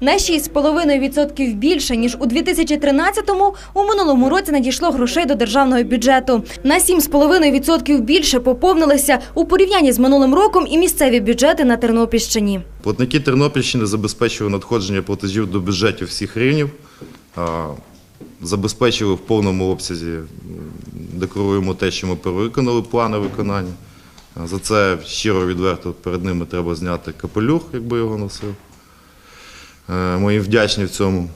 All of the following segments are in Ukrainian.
На 6,5% більше, ніж у 2013-му, у минулому році надійшло грошей до державного бюджету. На 7,5% більше поповнилися у порівнянні з минулим роком і місцеві бюджети на Тернопільщині. Платники Тернопільщини забезпечили надходження платежів до бюджетів всіх рівнів, забезпечили в повному обсязі, м, декларуємо те, що ми перевиконали плани виконання. За це щиро відверто перед ними треба зняти капелюх, якби його носив. Е, Ми їм вдячні в цьому.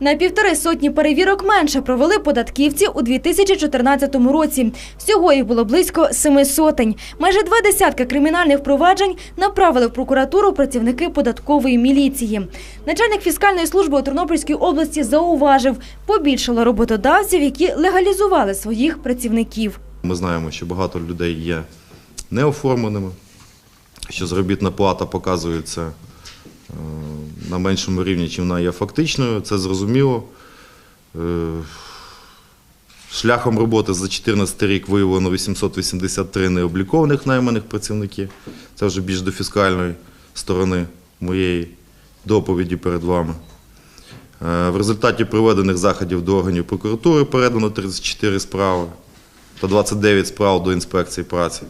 На півтори сотні перевірок менше провели податківці у 2014 році. Всього їх було близько семи сотень. Майже два десятки кримінальних проваджень направили в прокуратуру працівники податкової міліції. Начальник фіскальної служби у Тернопільській області зауважив, побільшало роботодавців, які легалізували своїх працівників. Ми знаємо, що багато людей є неоформленими, що заробітна плата показується е, на меншому рівні, чим вона є фактичною. Це зрозуміло. Е, Шляхом роботи за 2014 рік виявлено 883 необлікованих найманих працівників. Це вже більш до фіскальної сторони моєї доповіді перед вами. Е, В результаті проведених заходів до органів прокуратури передано 34 справи та 29 справ до інспекції праці.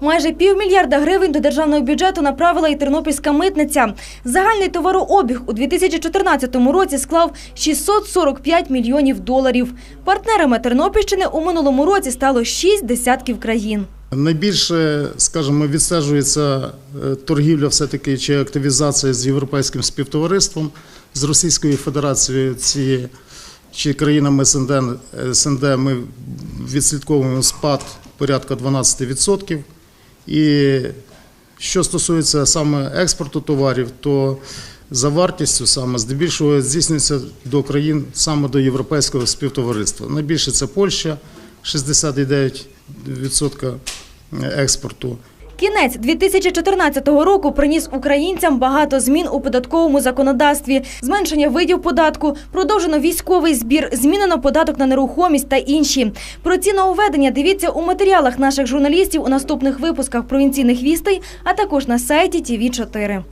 Майже півмільярда гривень до державного бюджету направила і тернопільська митниця. Загальний товарообіг у 2014 році склав 645 мільйонів доларів. Партнерами Тернопільщини у минулому році стало шість десятків країн. Найбільше, скажімо, відстежується е, торгівля все-таки чи активізація з європейським співтовариством, з Російською Федерацією ці, чи країнами СНД, СНД ми відслідковуємо спад порядка 12%. І що стосується саме експорту товарів, то за вартістю саме здебільшого здійснюється до країн саме до європейського співтовариства. Найбільше це Польща 69% експорту. Кінець 2014 року приніс українцям багато змін у податковому законодавстві, зменшення видів податку, продовжено військовий збір, змінено податок на нерухомість та інші. Про ці нововведення дивіться у матеріалах наших журналістів у наступних випусках провінційних вістей, а також на сайті ТІВІ 4